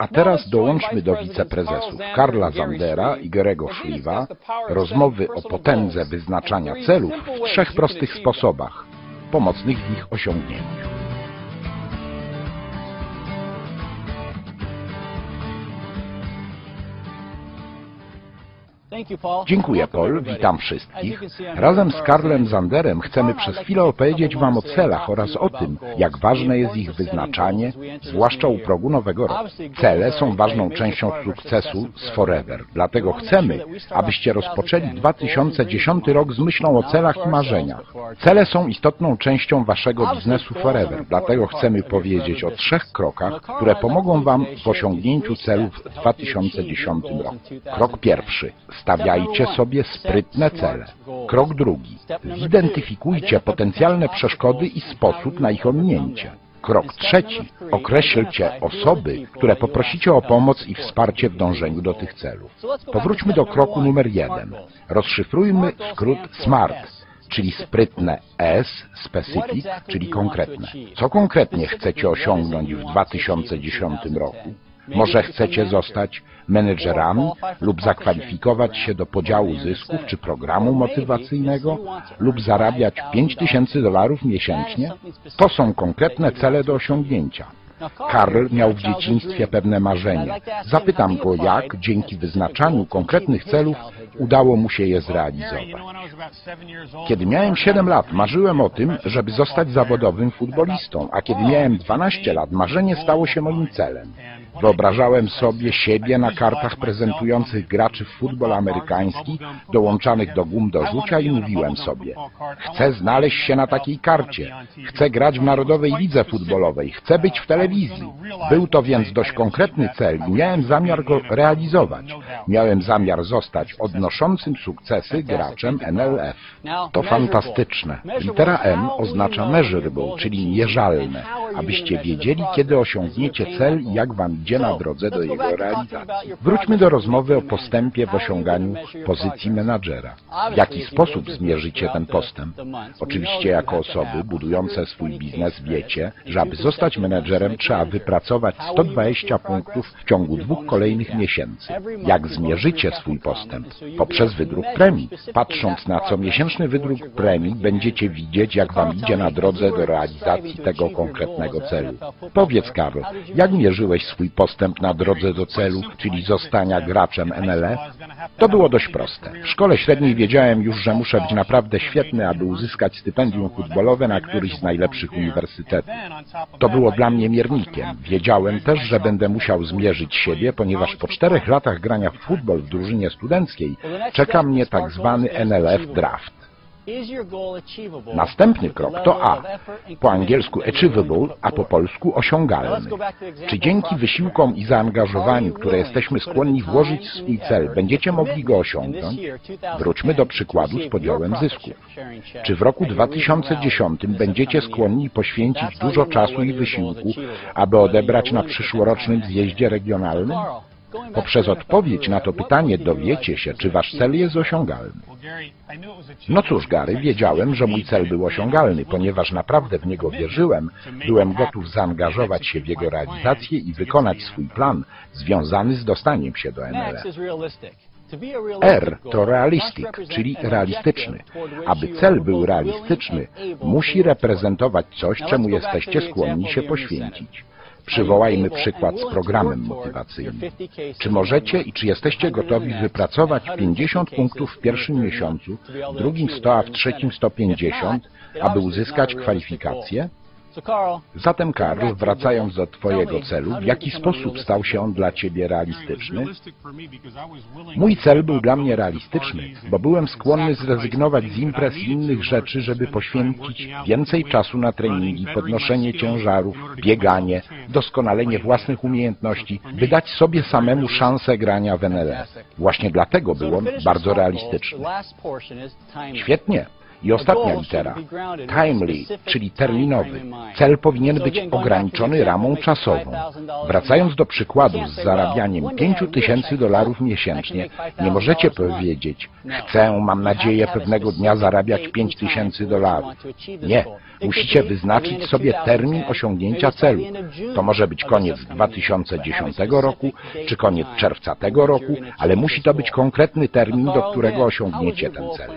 A teraz dołączmy do wiceprezesów Karla Zandera i Gerego Szliwa rozmowy o potędze wyznaczania celów w trzech prostych sposobach, pomocnych w ich osiągnięciu. Dziękuję Paul, witam wszystkich. Razem z Karlem Zanderem chcemy przez chwilę opowiedzieć Wam o celach oraz o tym, jak ważne jest ich wyznaczanie, zwłaszcza u progu nowego roku. Cele są ważną częścią sukcesu z Forever, dlatego chcemy, abyście rozpoczęli 2010 rok z myślą o celach i marzeniach. Cele są istotną częścią Waszego biznesu Forever, dlatego chcemy powiedzieć o trzech krokach, które pomogą Wam w osiągnięciu celów w 2010 roku. Krok pierwszy Stawiajcie sobie sprytne cele. Krok drugi. Zidentyfikujcie potencjalne przeszkody i sposób na ich ominięcie. Krok trzeci. Określcie osoby, które poprosicie o pomoc i wsparcie w dążeniu do tych celów. Powróćmy do kroku numer jeden. Rozszyfrujmy skrót SMART czyli sprytne S, specific, czyli konkretne. Co konkretnie chcecie osiągnąć w 2010 roku? Może chcecie zostać menedżerami lub zakwalifikować się do podziału zysków czy programu motywacyjnego lub zarabiać 5000 dolarów miesięcznie? To są konkretne cele do osiągnięcia. Karl miał w dzieciństwie pewne marzenie. Zapytam go, jak dzięki wyznaczaniu konkretnych celów udało mu się je zrealizować. Kiedy miałem 7 lat, marzyłem o tym, żeby zostać zawodowym futbolistą, a kiedy miałem 12 lat, marzenie stało się moim celem. Wyobrażałem sobie siebie na kartach prezentujących graczy w futbol amerykański, dołączanych do gum do rzucia i mówiłem sobie, chcę znaleźć się na takiej karcie, chcę grać w Narodowej Lidze Futbolowej, chcę być w telewizji. Był to więc dość konkretny cel i miałem zamiar go realizować. Miałem zamiar zostać odnoszącym sukcesy graczem NLF. To fantastyczne. Litera M oznacza measurable, czyli mierzalne, abyście wiedzieli, kiedy osiągniecie cel i jak wam idzie na drodze do jego realizacji. Wróćmy do rozmowy o postępie w osiąganiu pozycji menadżera. W jaki sposób zmierzycie ten postęp? Oczywiście jako osoby budujące swój biznes wiecie, że aby zostać menedżerem trzeba wypracować 120 punktów w ciągu dwóch kolejnych miesięcy. Jak zmierzycie swój postęp? Poprzez wydruk premii. Patrząc na comiesięczny wydruk premii będziecie widzieć, jak wam idzie na drodze do realizacji tego konkretnego celu. Powiedz Karol, jak mierzyłeś swój postęp na drodze do celu, czyli zostania graczem NLF? To było dość proste. W szkole średniej wiedziałem już, że muszę być naprawdę świetny, aby uzyskać stypendium futbolowe na któryś z najlepszych uniwersytetów. To było dla mnie miernikiem. Wiedziałem też, że będę musiał zmierzyć siebie, ponieważ po czterech latach grania w futbol w drużynie studenckiej czeka mnie tak zwany NLF Draft. Następny krok to A. Po angielsku achievable, a po polsku osiągalny. Czy dzięki wysiłkom i zaangażowaniu, które jesteśmy skłonni włożyć w swój cel, będziecie mogli go osiągnąć? Wróćmy do przykładu z podziałem zysków. Czy w roku 2010 będziecie skłonni poświęcić dużo czasu i wysiłku, aby odebrać na przyszłorocznym zjeździe regionalnym? Poprzez odpowiedź na to pytanie dowiecie się, czy wasz cel jest osiągalny. No cóż, Gary, wiedziałem, że mój cel był osiągalny, ponieważ naprawdę w niego wierzyłem, byłem gotów zaangażować się w jego realizację i wykonać swój plan związany z dostaniem się do NLF. R to realistic, czyli realistyczny. Aby cel był realistyczny, musi reprezentować coś, czemu jesteście skłonni się poświęcić. Przywołajmy przykład z programem motywacyjnym. Czy możecie i czy jesteście gotowi wypracować 50 punktów w pierwszym miesiącu, w drugim 100, a w trzecim 150, aby uzyskać kwalifikację? Zatem Karl, wracając do Twojego celu, w jaki sposób stał się on dla Ciebie realistyczny? Mój cel był dla mnie realistyczny, bo byłem skłonny zrezygnować z imprez i innych rzeczy, żeby poświęcić więcej czasu na treningi, podnoszenie ciężarów, bieganie, doskonalenie własnych umiejętności, by dać sobie samemu szansę grania w NLF. Właśnie dlatego był on bardzo realistyczny. Świetnie. I ostatnia litera. Timely, czyli terminowy. Cel powinien być ograniczony ramą czasową. Wracając do przykładu z zarabianiem 5 tysięcy dolarów miesięcznie, nie możecie powiedzieć, chcę, mam nadzieję, pewnego dnia zarabiać 5 tysięcy dolarów. Nie. Musicie wyznaczyć sobie termin osiągnięcia celu. To może być koniec 2010 roku, czy koniec czerwca tego roku, ale musi to być konkretny termin, do którego osiągniecie ten cel.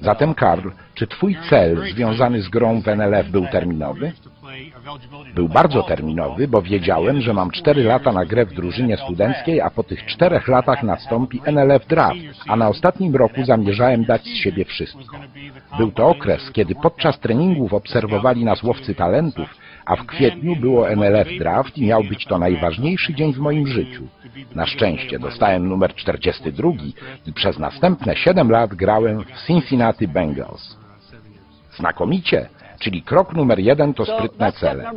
Zatem Karl, czy Twój cel związany z grą w NLF był terminowy? Był bardzo terminowy, bo wiedziałem, że mam cztery lata na grę w drużynie studenckiej, a po tych czterech latach nastąpi NLF Draft, a na ostatnim roku zamierzałem dać z siebie wszystko. Był to okres, kiedy podczas treningów obserwowali nas łowcy talentów, a w kwietniu było NLF Draft i miał być to najważniejszy dzień w moim życiu. Na szczęście dostałem numer 42 i przez następne 7 lat grałem w Cincinnati Bengals. Znakomicie! Czyli krok numer jeden to sprytne cele.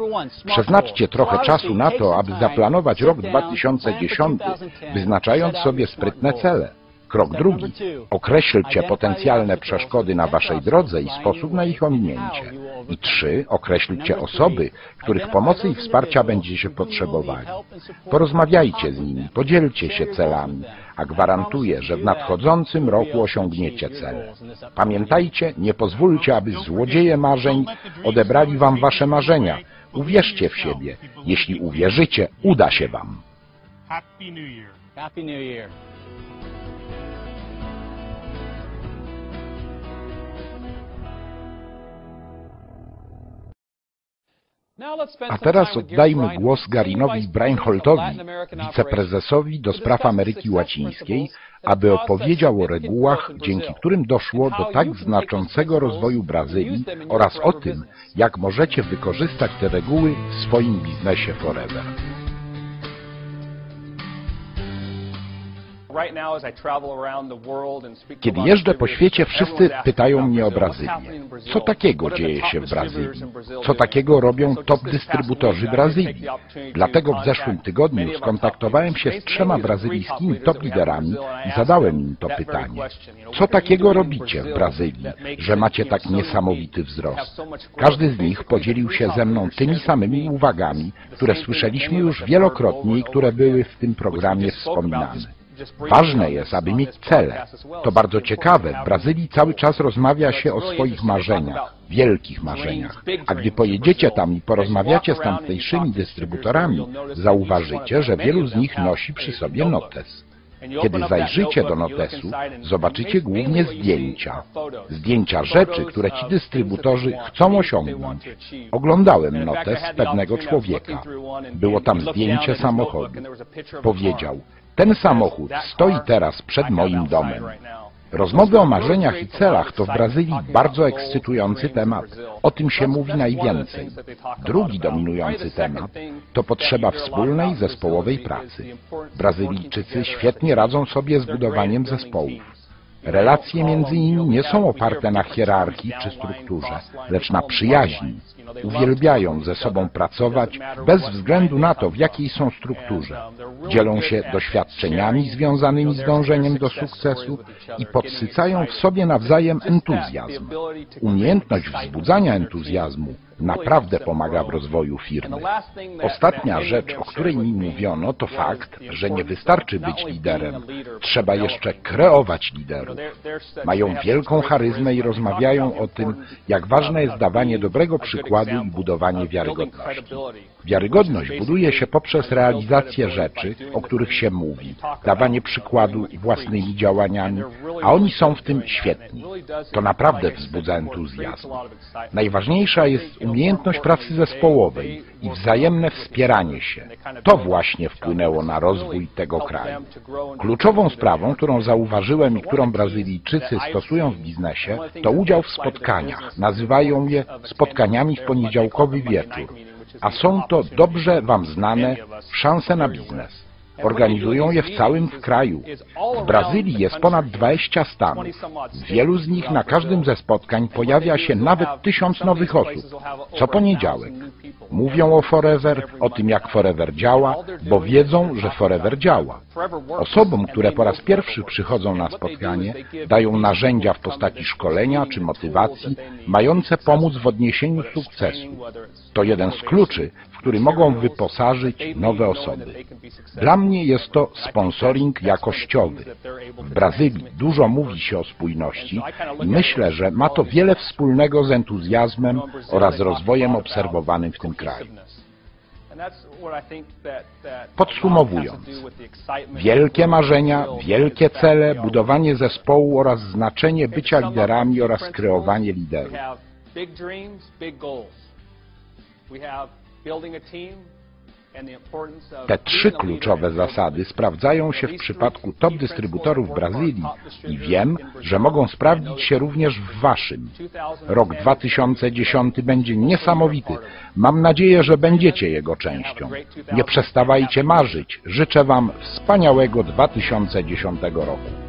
Przeznaczcie trochę czasu na to, aby zaplanować rok 2010, wyznaczając sobie sprytne cele. Krok drugi. Określcie potencjalne przeszkody na Waszej drodze i sposób na ich ominięcie. I trzy. Określcie osoby, których pomocy i wsparcia będziecie potrzebowali. Porozmawiajcie z nimi, podzielcie się celami, a gwarantuję, że w nadchodzącym roku osiągniecie cele. Pamiętajcie, nie pozwólcie, aby złodzieje marzeń odebrali Wam Wasze marzenia. Uwierzcie w siebie. Jeśli uwierzycie, uda się Wam. Happy New Year. A teraz oddajmy głos Garinowi Breinholtowi, wiceprezesowi do spraw Ameryki Łacińskiej, aby opowiedział o regułach, dzięki którym doszło do tak znaczącego rozwoju Brazylii oraz o tym, jak możecie wykorzystać te reguły w swoim biznesie Forever. Kiedy jeżdżę po świecie, wszyscy pytają mnie o Brazylię. Co takiego dzieje się w Brazylii? Co takiego robią top dystrybutorzy Brazylii? Dlatego w zeszłym tygodniu skontaktowałem się z trzema brazylijskimi top liderami i zadałem im to pytanie. Co takiego robicie w Brazylii, że macie tak niesamowity wzrost? Każdy z nich podzielił się ze mną tymi samymi uwagami, które słyszeliśmy już wielokrotnie i które były w tym programie wspominane. Ważne jest, aby mieć cele. To bardzo ciekawe. W Brazylii cały czas rozmawia się o swoich marzeniach, wielkich marzeniach. A gdy pojedziecie tam i porozmawiacie z tamtejszymi dystrybutorami, zauważycie, że wielu z nich nosi przy sobie notes. Kiedy zajrzycie do notesu, zobaczycie głównie zdjęcia. Zdjęcia rzeczy, które ci dystrybutorzy chcą osiągnąć. Oglądałem notes pewnego człowieka. Było tam zdjęcie samochodu. Powiedział, ten samochód stoi teraz przed moim domem. Rozmowy o marzeniach i celach to w Brazylii bardzo ekscytujący temat. O tym się mówi najwięcej. Drugi dominujący temat to potrzeba wspólnej zespołowej pracy. Brazylijczycy świetnie radzą sobie z budowaniem zespołów. Relacje między nimi nie są oparte na hierarchii czy strukturze, lecz na przyjaźni. Uwielbiają ze sobą pracować bez względu na to, w jakiej są strukturze. Dzielą się doświadczeniami związanymi z dążeniem do sukcesu i podsycają w sobie nawzajem entuzjazm. Umiejętność wzbudzania entuzjazmu naprawdę pomaga w rozwoju firmy. Ostatnia rzecz, o której mi mówiono, to fakt, że nie wystarczy być liderem. Trzeba jeszcze kreować liderów. Mają wielką charyzmę i rozmawiają o tym, jak ważne jest dawanie dobrego przykładu i budowanie wiarygodności. Wiarygodność buduje się poprzez realizację rzeczy, o których się mówi, dawanie przykładu własnymi działaniami, a oni są w tym świetni. To naprawdę wzbudza entuzjazm. Najważniejsza jest umiejętność pracy zespołowej i wzajemne wspieranie się. To właśnie wpłynęło na rozwój tego kraju. Kluczową sprawą, którą zauważyłem i którą Brazylijczycy stosują w biznesie, to udział w spotkaniach. Nazywają je spotkaniami w poniedziałkowy wieczór a są to dobrze Wam znane szanse na biznes. Organizują je w całym kraju. W Brazylii jest ponad 20 stanów. W wielu z nich na każdym ze spotkań pojawia się nawet tysiąc nowych osób. Co poniedziałek. Mówią o Forever, o tym jak Forever działa, bo wiedzą, że Forever działa. Osobom, które po raz pierwszy przychodzą na spotkanie, dają narzędzia w postaci szkolenia czy motywacji, mające pomóc w odniesieniu sukcesu. To jeden z kluczy, w który mogą wyposażyć nowe osoby. Dla mnie jest to sponsoring jakościowy. W Brazylii dużo mówi się o spójności i myślę, że ma to wiele wspólnego z entuzjazmem oraz rozwojem obserwowanym w tym kraju. Podsumowując, wielkie marzenia, wielkie cele, budowanie zespołu oraz znaczenie bycia liderami oraz kreowanie liderów. Te trzy kluczowe zasady sprawdzają się w przypadku top dystrybutorów Brazylii i wiem, że mogą sprawdzić się również w Waszym. Rok 2010 będzie niesamowity. Mam nadzieję, że będziecie jego częścią. Nie przestawajcie marzyć. Życzę Wam wspaniałego 2010 roku.